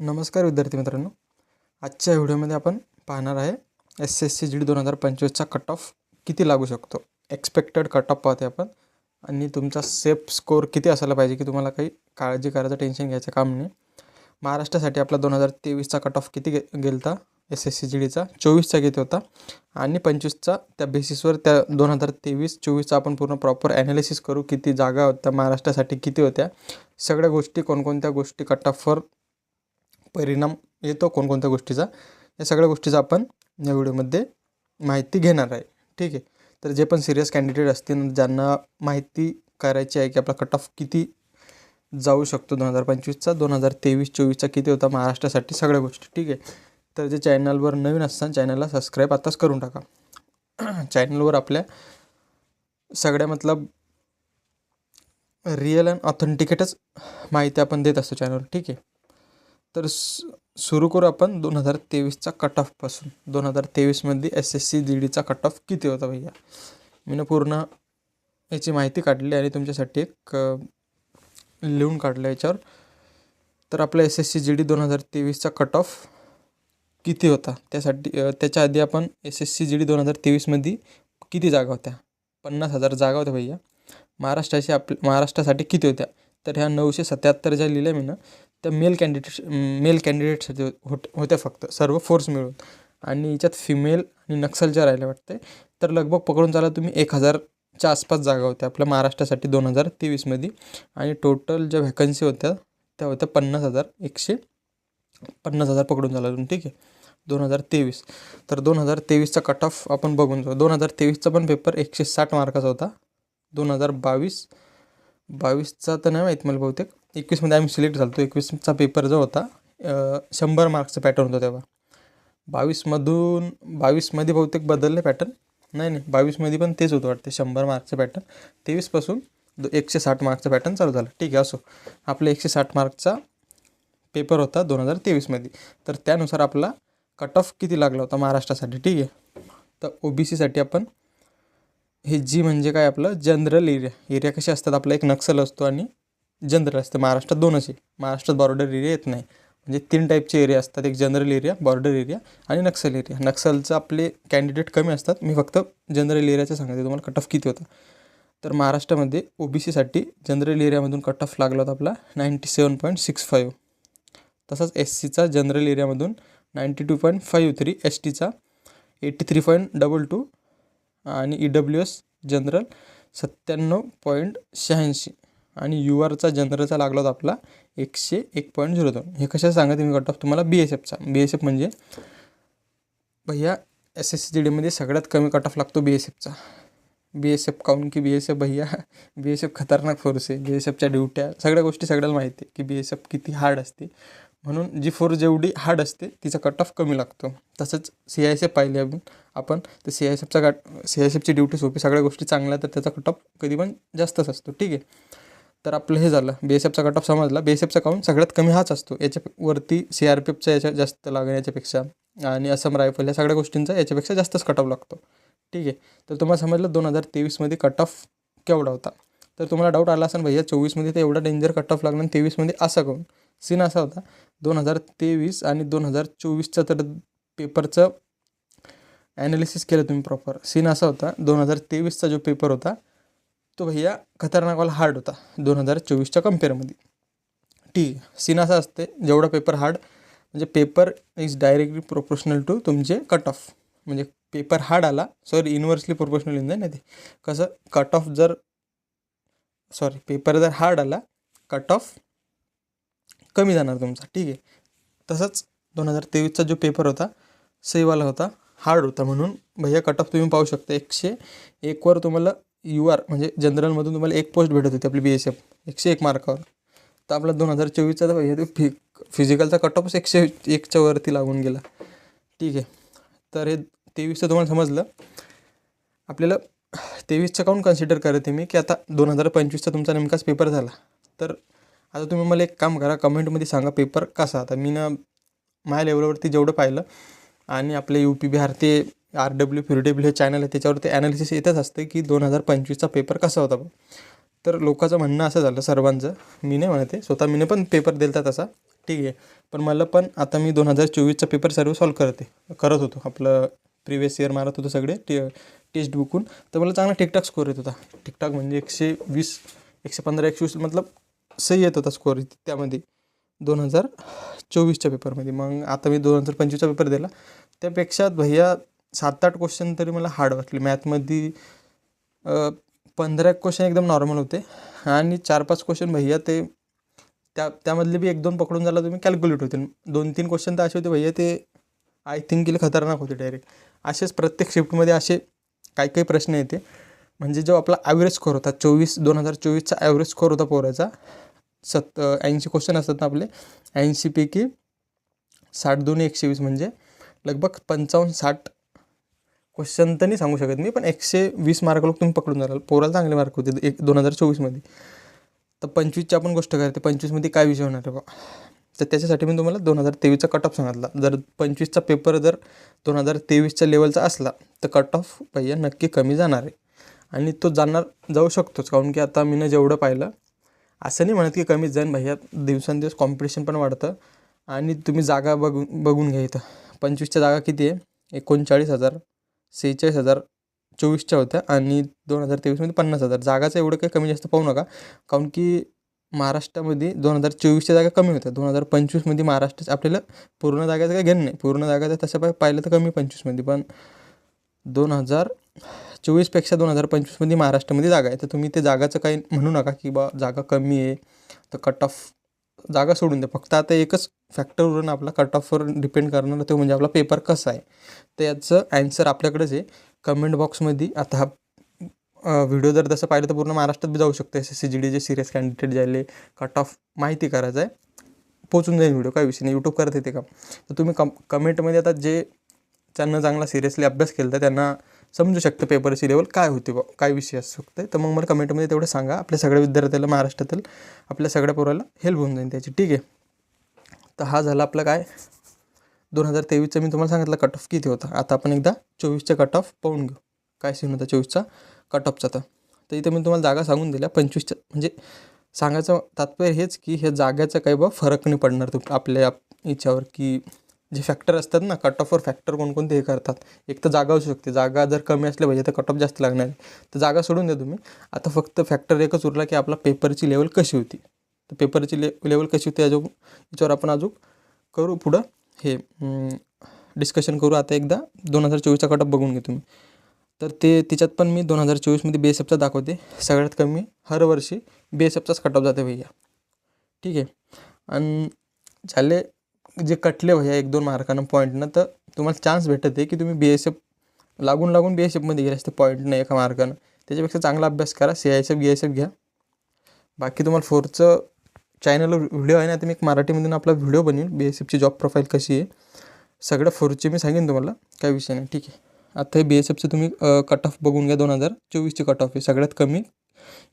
नमस्कार विद्यार्थी मित्रांनो. आजच्या व्हिडिओमध्ये आपण पाहणार आहे S S C G D दोन हजार पंचवीसचा कट ऑफ किती लागू शकतो? एक्सपेक्टेड कट ऑफ पाहते आपण. आणि तुमचा सेफ स्कोअर किती असायला पाहिजे की तुम्हाला काही काळजी करायचं टेन्शन घ्यायचं काम नाही. महाराष्ट्रासाठी आपला दोन हजार तेवीसचा कट ऑफ किती गे गेलता? एस एस सी जी डीचा चोवीसचा किती होता? आणि पंचवीसचा त्या बेसिसवर त्या दोन हजार तेवीस चोवीसचा आपण पूर्ण प्रॉपर ॲनालिसिस करू किती जागा होत्या महाराष्ट्रासाठी किती होत्या? सगळ्या गोष्टी कोणकोणत्या गोष्टी कट ऑफवर परिणाम येतो कोणकोणत्या गोष्टीचा? या सगळ्या गोष्टीचा आपण या व्हिडिओमध्ये माहिती घेणार आहे. ठीक आहे? तर जे पण सिरियस कॅन्डिडेट असतील ज्यांना माहिती करायची आहे की आपला कट ऑफ किती जाऊ शकतो दोन हजार पंचवीसचा दोन हजार तेवीस चोवीसचा किती होता महाराष्ट्रासाठी सगळ्या गोष्टी. ठीक आहे? तर जे चॅनलवर नवीन असतात चॅनलला सबस्क्राईब आताच करून टाका. चॅनलवर आपल्या सगळ्या मतलब रिअल अँड ऑथेंटिकेटच माहिती आपण देत असतो चॅनलवर ठीक आहे? तर सुरू करू आपण दोन हजार तेवीसचा कट ऑफपासून दोन हजार तेवीसमध्ये एस एस सी जी डीचा कट ऑफ किती होता भैया? मी पूर्ण याची माहिती काढली आणि तुमच्यासाठी एक लिहून काढलं याच्यावर. तर आपला S S C G D दोन हजार तेवीसचा कट ऑफ किती होता? त्यासाठी त्याच्या आधी आपण S S C G D दोन हजार तेवीसमध्ये किती जागा होत्या? पन्नास हजार जागा होत्या भैया. महाराष्ट्राची आप महाराष्ट्रासाठी किती होत्या? तर ह्या नऊशे सत्याहत्तर ज्या लिहिल्या मी ना. त्या मेल कॅन्डिडेट्स मेल कॅन्डिडेटसाठी होत होत्या फक्त सर्व फोर्स मिळून. आणि याच्यात फिमेल आणि नक्सलच्या राहिल्या वाटते तर लगभग पकडून चाला तुम्ही एक हजारच्या आसपास जागा होत्या आपल्या महाराष्ट्रासाठी दोन हजार तेवीसमध्ये आणि टोटल ज्या व्हॅकन्सी होत्या त्या होत्या पन्नास हजार एकशे पन्नास हजार पकडून झाला तुम्ही ठीक आहे? दोन हजार तेवीस. तर दोन हजार तेवीसचा कट ऑफ आपण बघून जाऊ. दोन हजार तेवीसचा पण पेपर एकशे साठ मार्काचा होता. दोन हजार बावीस बावीसचा तर नाही माहीत मला बहुतेक. एकवीसमध्ये आम्ही सिलेक्ट झालो होतो. एकवीसचा पेपर जो होता शंभर मार्क्सचा पॅटर्न होता तेव्हा. बावीसमधून बावीसमध्ये बहुतेक बदलले पॅटर्न नाही नाही बावीसमध्ये पण तेच होतं वाटते शंभर मार्कचं पॅटर्न तेवीसपासून दो एकशे साठ मार्कचा पॅटर्न चालू झालं. ठीक आहे असो. आपला एकशे साठ मार्कचा पेपर होता दोन हजार तेवीसमध्ये तर त्यानुसार आपला कट ऑफ किती लागला होता महाराष्ट्रासाठी? ठीक आहे. तर ओ बी सीसाठी आपण हे जी म्हणजे काय आपलं? जनरल एरिया एरिया कसे असतात? आपला एक नक्सल असतो आणि जनरल असतं. महाराष्ट्रात दोनच आहे महाराष्ट्रात बॉर्डर एरिया येत नाही. म्हणजे तीन टाईपचे एरिया असतात. एक जनरल एरिया बॉर्डर एरिया आणि नक्सल एरिया नक्सलचं आपले कॅन्डिडेट कमी असतात. मी फक्त जनरल एरियाचं सांगते. तुम्हाला कट ऑफ किती होता? तर महाराष्ट्रामध्ये ओ बी सीसाठी जनरल एरियामधून कट ऑफ लागला होता आपला ninety seven point six five तसंच एस सीचा general एरियामधून ninety two point five three S टीचा eighty three point double two आणि ई डब्ल्यू एस जनरल सत्त्याण्णव पॉईंट शहाऐंशी. आणि यू आरचा जनरलचा लागला होता आपला एकशे एक पॉईंट झिरो दोन हे कशा सांगा मी कट ऑफ तुम्हाला बी एस एफचा बी एस एफ म्हणजे भैया एस एस सी जी डीमध्ये सगळ्यात कमी कट ऑफ लागतो बी एस एफचा बी एस एफ काऊन की बी एस एफ भैया बी एस एफ खतरनाक फोर्स आहे बी एस एफच्या ड्युट्या सगळ्या गोष्टी सगळ्याला माहिती आहे की बी एस एफ किती हार्ड असते म्हणून जी फोर्स जेवढी हार्ड असते तिचा कट ऑफ कमी लागतो तसंच सी आय एस एफ पाहिले आपण आपण तर सी आय एस एफचा कट सी आय एस एफची ड्युटी सोपी सगळ्या गोष्टी चांगल्या तर त्याचा कट ऑफ कधी पण जास्तच असतो ठीक आहे तर आपलं हे झालं बी एस एफचा कट ऑफ समजला. बी एस एफचा काउंट सगळ्यात कमी हाच असतो. याच्यावरती सी आर पी एफचा याच्या जास्त लागेल याच्यापेक्षा आणि असम रायफल या सगळ्या गोष्टींचा याच्यापेक्षा जास्तच कट ऑफ लागतो. ठीक आहे? तर तुम्हाला समजलं दोन हजार तेवीसमध्ये कट ऑफ केवढा होता? तर तुम्हाला डाऊट आला असेल भैया चोवीसमध्ये तर एवढा डेंजर कट ऑफ लागला आणि तेवीसमध्ये असा काऊन सीन असा होता दोन हजार तेवीस आणि दोन हजार चोवीसचा तर पेपरचं ॲनालिसिस केलं तुम्ही प्रॉपर सीन असा होता दोन हजार तेवीसचा जो पेपर होता तो भैया खतरनाकवाला हार्ड होता दोन हजार चोवीसच्या कम्पेअरमध्ये ठीक आहे सीन असा असते जेवढा पेपर हार्ड म्हणजे paper is directly proportional to तुमचे कट ऑफ म्हणजे पेपर हार्ड आला सॉरी इन्व्हर्सली प्रोपोर्शनल येऊन जाईल ना ते. कसं कट ऑफ जर सॉरी पेपर जर हार्ड आला कट ऑफ कमी जाणार तुमचा ठीक आहे. तसंच दोन हजार तेवीसचा जो पेपर होता सहीवाला होता हार्ड होता म्हणून भैया कट ऑफ तुम्ही पाहू शकता एकशे एकवर तुम्हाला यू आर म्हणजे जनरलमधून तुम्हाला एक पोस्ट भेटत होती आपली बी एस एफ एकशे एक मार्कावर. तर आपला दोन हजार चोवीसचा हे तो फि फिजिकलचा कट ऑफच एकशे एकच्या वरती लागून गेला. ठीक आहे. तर हे तेवीसचं तुम्हाला समजलं. आपल्याला तेवीसचं काऊन कन्सिडर करते मी? की आता दोन हजार पंचवीसचा तुमचा नेमकाच पेपर झाला. तर आता तुम्ही मला एक काम करा कमेंटमध्ये सांगा पेपर कसा? आता मी ना माझ्या लेवलवरती जेवढं पाहिलं आणि आपले यू पी बिहार ते आर डब्ल्यू फ्यू डब्ल्यू हे चॅनल आहे त्याच्यावरती ॲनालिसिस येतच असते की दोन हजार पंचवीसचा पेपर कसा होता तर लोकांचं म्हणणं असं झालं सर्वांचं मी नाही म्हणते स्वतः मीने पण पेपर दिलता तसा ठीक आहे. पण मला पण आता मी दोन हजार चोवीसचा पेपर सर्व सॉल्व करते करत होतो आपलं प्रिवियस इयर मारत होतो सगळे टे टेस्ट बुकून तर मला चांगला ठीकठाक स्कोर येत होता. ठीकठाक म्हणजे एकशे वीस एकशे पंधरा एकशे वीस मतलब सही येत होता स्कोर त्यामध्ये दोन हजार चोवीसच्या पेपरमध्ये मग आता मी दोन हजार पंचवीसचा पेपर दिला. त्यापेक्षा भैया सात आठ क्वेश्चन तरी मला हार्ड वाटले. मॅथमध्ये पंधरा क्वेश्चन एकदम नॉर्मल होते. आणि चार पाच क्वेश्चन भैया ते त्या त्यामधले बी एक दोन पकडून झाला तुम्ही कॅल्क्युलेट होते दोन तीन क्वेश्चन तर असे होते भैया ते आय थिंक केले खतरनाक होते डायरेक्ट असेच प्रत्येक शिफ्टमध्ये असे काही काही प्रश्न येते. म्हणजे जो आपला ॲव्हरेज स्कोर होता चोवीस दोन हजार चोवीसचा ॲव्हरेज स्कोर होता पोराचा सत्त ऐंशी क्वेश्चन असतात ना आपले ऐंशीपैकी साठ दोन एकशे वीस म्हणजे लगभग पंचावन्न साठ क्वेश्चन तर नाही सांगू शकत मी पण एकशे वीस मार्क लोक तुम्ही पकडून जाणार पोराला चांगले मार्क होते. एक दोन हजार चोवीसमध्ये तर पंचवीसची आपण गोष्ट करते. पंचवीसमध्ये काय विषय होणार आहे बा तर त्याच्यासाठी मी तुम्हाला दोन हजार तेवीसचा कट ऑफ सांगितला. जर पंचवीसचा पेपर जर दोन हजार तेवीसच्या लेवलचा असला तर कट ऑफ भैया नक्की कमी जाणार आहे. आणि तो जाणार जाऊ शकतोच. काहून की आता मीनं जेवढं पाहिलं असं नाही म्हणत की कमीच जाईन भैया. दिवसांदिवस कॉम्पिटिशन पण वाढतं. आणि तुम्ही जागा बघून बघून घ्या इथं. पंचवीसच्या जागा किती आहे? एकोणचाळीस हजार. सेहेचाळीस हजार चोवीसच्या होत्या आणि दोन हजार तेवीसमध्ये पन्नास हजार. जागाचं एवढं काही कमी जास्त पाहू नका काऊन की महाराष्ट्रामध्ये दोन हजार चोवीसच्या जागा कमी होत्या. दोन हजार पंचवीसमध्ये महाराष्ट्राचं आपल्याला पूर्ण जागाचं काही घेणं नाही. पूर्ण जागा तर तसं पाय पाहिलं तर कमी पंचवीसमध्ये पण दोन हजार चोवीसपेक्षा दोन हजार पंचवीसमध्ये महाराष्ट्रामध्ये जागा आहे. तर तुम्ही ते जागाचं काही म्हणू नका की बा जागा कमी आहे तर कट ऑफ जागा सोडून द्या. फक्त आता एकच फॅक्टरवरून आपला कट ऑफवर डिपेंड करणार तो म्हणजे आपला पेपर कसा आहे. तर याचं ॲन्सर आपल्याकडेच आहे. कमेंट बॉक्समध्ये आता हा व्हिडिओ जर तसं पाहिलं तर पूर्ण महाराष्ट्रात बी जाऊ शकतो S S C G D जे सिरियस कॅन्डिडेट जायले कट ऑफ माहिती करायचं आहे पोचून जाईल व्हिडिओ काय विषय नाही. यूट्यूब करत येते का? तर तुम्ही कम कमेंटमध्ये आता जे त्यांना चांगला सिरियसली अभ्यास केला तर त्यांना समजू शकतं पेपरची लेवल काय होते बा काय विषय असू शकते तर मग मला कमेंटमध्ये तेवढं सांगा. आपल्या सगळ्या विद्यार्थ्याला महाराष्ट्रातील आपल्या सगळ्या पोराला हेल्प होऊन जाईल त्याची. ठीक आहे? तर हा झाला आपला काय? दोन हजार तेवीसचा मी तुम्हाला सांगितलं कट ऑफ किती होता. आता आपण एकदा चोवीसचा कट ऑफ पाहून घेऊ. काय सीन होता चोवीसचा? कट ऑफचा तर. तर इथं मी तुम्हाला जागा सांगून दिल्या. पंचवीसच्या म्हणजे सांगायचं तात्पर्य हेच की हे जाग्याचा काही बा फरक नाही पडणार तुम आपल्या याच्यावर की जे फॅक्टर असतात ना कट ऑफवर फॅक्टर कोणकोणते हे करतात. एक तर जागा असू शकते. जागा जर कमी असल्या पाहिजे तर कट ऑफ जास्त लागणार आहे तर जागा सोडून द्या तुम्ही. आता फक्त फॅक्टर एकच उरला की आपला पेपरची लेवल कशी होती. तर पेपरची ले लेवल कशी होती अजून याच्यावर आपण अजून करू पुढं. हे डिस्कशन करू आता एकदा. दोन हजार चोवीसचा कटअप बघून घे तुम्ही. तर ते त्याच्यात पण मी दोन हजार चोवीसमध्ये बी एस एफचा दाखवते. सगळ्यात कमी हर वर्षी बी एस एफचाच कटअप जाते भैया. ठीक आहे? आणि झाले जे कटले भैया एक दोन मार्कानं पॉईंटनं तर तुम्हाला चान्स भेटत आहे की तुम्ही बी एस एफ लागून लागून बी एस एफमध्ये गेले असते पॉईंटनं एका मार्कानं. त्याच्यापेक्षा चांगला अभ्यास करा. C I S F B S F घ्या. बाकी तुम्हाला फोरचं चॅनलवर व्हिडिओ आहे ना तर मी एक मराठीमधून आपला व्हिडिओ बनवीन. बी एस एफची जॉब प्रोफाईल कशी आहे सगळ्या फोरचे मी सांगेन तुम्हाला. काय विषय नाही ठीक आहे. आता हे बी एस एफचं तुम्ही कट ऑफ बघून घ्या दोन हजार चोवीसची कट ऑफ आहे सगळ्यात कमी.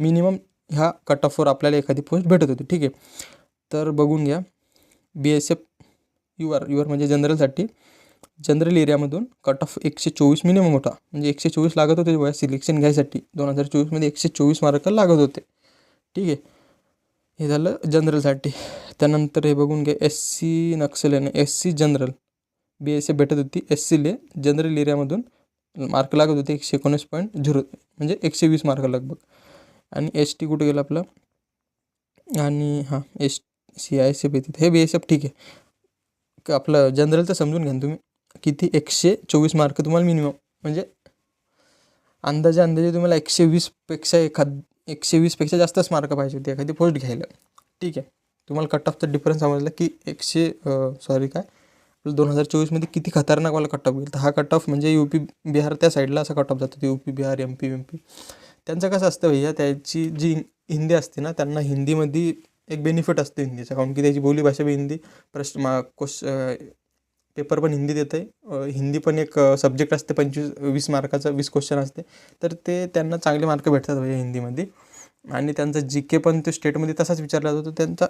मिनिमम ह्या कट ऑफवर आपल्याला एखादी पोस्ट भेटत होती ठीक आहे. तर बघून घ्या. B S F U R U R म्हणजे जनरलसाठी जनरल एरियामधून कट ऑफ एकशे चोवीस मिनिमम होता. म्हणजे एकशे चोवीस लागत होते वया सिलेक्शन घ्यायसाठी. दोन हजार चोवीसमध्ये एकशे चोवीस मार्क लागत होते. ठीक आहे. हे झालं जनरलसाठी. त्यानंतर हे बघून घ्या एस सी नक्सल आहे S C general. B S A भेटत होती. एस सीले जनरल एरियामधून मार्क लागत होते एकशे एकोणीस पॉईंट झिरो म्हणजे एकशे वीस मार्क लगभग. आणि एस टी कुठे गेलं आपलं? आणि हां S C I S F येते हे बी एस एफ ठीक आहे. आपलं जनरलचं समजून घ्या तुम्ही. किती? एकशे चोवीस मार्क तुम्हाला मिनिमम म्हणजे अंदाजे अंदाजे तुम्हाला एकशे वीसपेक्षा एखाद एकशे वीसपेक्षा जास्तच मार्क पाहिजे होते एखादी पोस्ट घ्यायला. ठीक आहे. तुम्हाला कट ऑफचा डिफरन्स समजला की एकशे सॉरी काय? दोन हजार चोवीसमध्ये किती खतरनाक वाला कट ऑफ गेला. तर हा कट ऑफ म्हणजे यू पी बिहार त्या साईडला असा कट ऑफ जातो. U P Bihar M P M P त्यांचं कसं असतं भैया त्याची जी हिंदी असते ना त्यांना हिंदीमध्ये एक बेनिफिट असतं हिंदीचं. कारण की त्याची बोलीभाषा बी हिंदी. प्रश्न मा क्वेश्च पेपर पण हिंदीत येतं आहे हिंदी पण एक सब्जेक्ट असते पंचवीस वीस मार्काचं वीस क्वेश्चन असते. तर ते त्यांना चांगले मार्क भेटतात म्हणजे हिंदीमध्ये. आणि त्यांचा जी के पण ते स्टेटमध्ये तसाच विचारला जातो. त्यांचा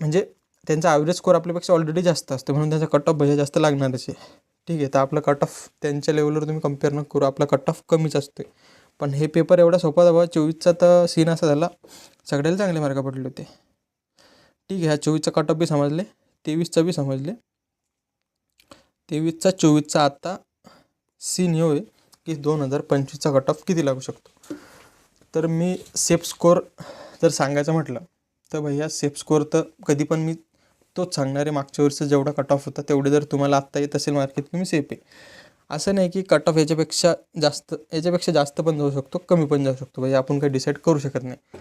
म्हणजे त्यांचा ॲव्हरेज स्कोर आपल्यापेक्षा ऑलरेडी जास्त असतो. म्हणून त्यांचा कट ऑफ भैया जास्त लागणारच आहे. ठीक आहे तर आपला कट ऑफ त्यांच्या लेवलवर तुम्ही कंपेअर न करू. आपला कट ऑफ कमीच असतो पण हे पेपर एवढा सोपा बाबा चोवीसचा तर सीन असा झाला. सगळ्याला चांगले मार्क पडले होते. ठीक आहे ह्या चोवीसचा कट ऑफ बी समजले. तेवीसचा बी समजले. तेवीसचा चोवीसचा आत्ता सीन हे होय की दोन हजार पंचवीसचा कट ऑफ किती लागू शकतो? तर मी सेफ स्कोअर जर सांगायचं म्हटलं तर भैया सेफ स्कोअर तर कधी पण मी तोच सांगणार आहे. मागच्या वर्षीचा जेवढा कट ऑफ होता तेवढे जर तुम्हाला आत्ता येत असेल मार्केट की मी सेफ आहे. असं नाही की कट ऑफ याच्यापेक्षा जास्त याच्यापेक्षा जास्त पण जाऊ शकतो कमी पण जाऊ शकतो. भैया आपण काही डिसाईड करू शकत नाही.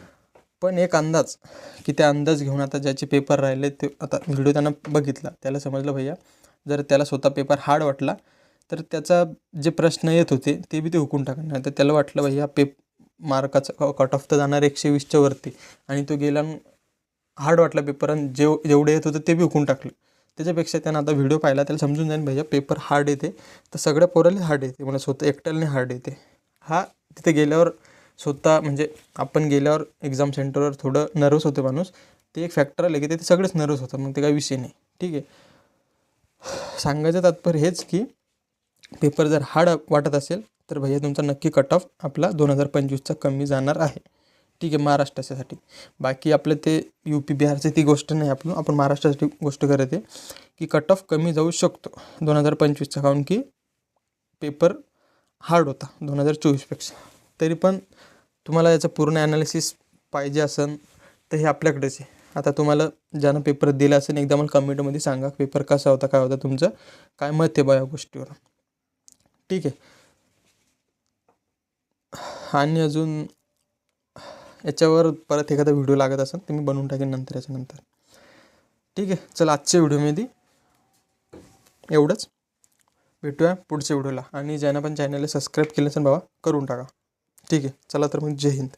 पण एक अंदाज की त्या अंदाज घेऊन आता ज्याचे पेपर राहिले ते आता व्हिडिओ त्यांना बघितला. त्याला समजलं भैया? जर त्याला स्वतः पेपर हार्ड वाटला तर त्याचा जे प्रश्न येत होते ते बी ते हुकून टाकणार. नाही तर त्याला वाटलं भैया पेप मार्काचा कट ऑफ तर जाणार एकशे वीसच्या वरती. आणि तो गेला हार्ड वाटला पेपर आणि जेव जेवढे येत होतं ते बी हुकून टाकलं. त्याच्यापेक्षा त्यानं आता व्हिडिओ पाहिला त्याला समजून जाईल भैया पेपर हार्ड येते. तर सगळ्या पोराला हार्ड येते. मला स्वतः एकट्याने हार्ड येते. हा तिथे गेल्यावर स्वतः म्हणजे आपण गेल्यावर एक्झाम सेंटरवर थोडं नर्वस होते माणूस. ते एक फॅक्टर आलं की ते सगळेच नर्वस होतं मग ते काही विषय नाही. ठीक आहे. सांगायचं तात्पर्य हेच की पेपर जर हार्ड वाटत असेल तर भैया तुमचा नक्की कट ऑफ आपला दोन हजार पंचवीसचा कमी जाणार आहे. ठीक आहे महाराष्ट्राच्यासाठी बाकी आपलं ते यू पी बिहारची ती गोष्ट नाही आपण आपण महाराष्ट्रासाठी गोष्ट करत आहे की कट ऑफ कमी जाऊ शकतो दोन हजार पंचवीसचा. कारण की पेपर हार्ड होता दोन हजार चोवीसपेक्षा. तरी पण तुम्हाला याचं पूर्ण ॲनालिसिस पाहिजे असेल तर हे आपल्याकडेच आहे. आता तुम्हाला ज्यानं पेपर दिला असेल एकदा मला कमेंटमध्ये सांगा पेपर कसा होता काय होता तुमचं. काय मत आहे बा या गोष्टीवर? ठीक आहे. आणि अजून याच्यावर परत एखादा व्हिडिओ लागत असेल तर मी बनवून टाकेन नंतर याच्यानंतर ठीक आहे. चला आजच्या व्हिडिओमध्ये एवढंच. भेटूया पुढच्या व्हिडिओला आणि ज्यानं पण चॅनलला सबस्क्राईब केलं असेल बाबा करून टाका. ठीक आहे. चला तर मग जय हिंद.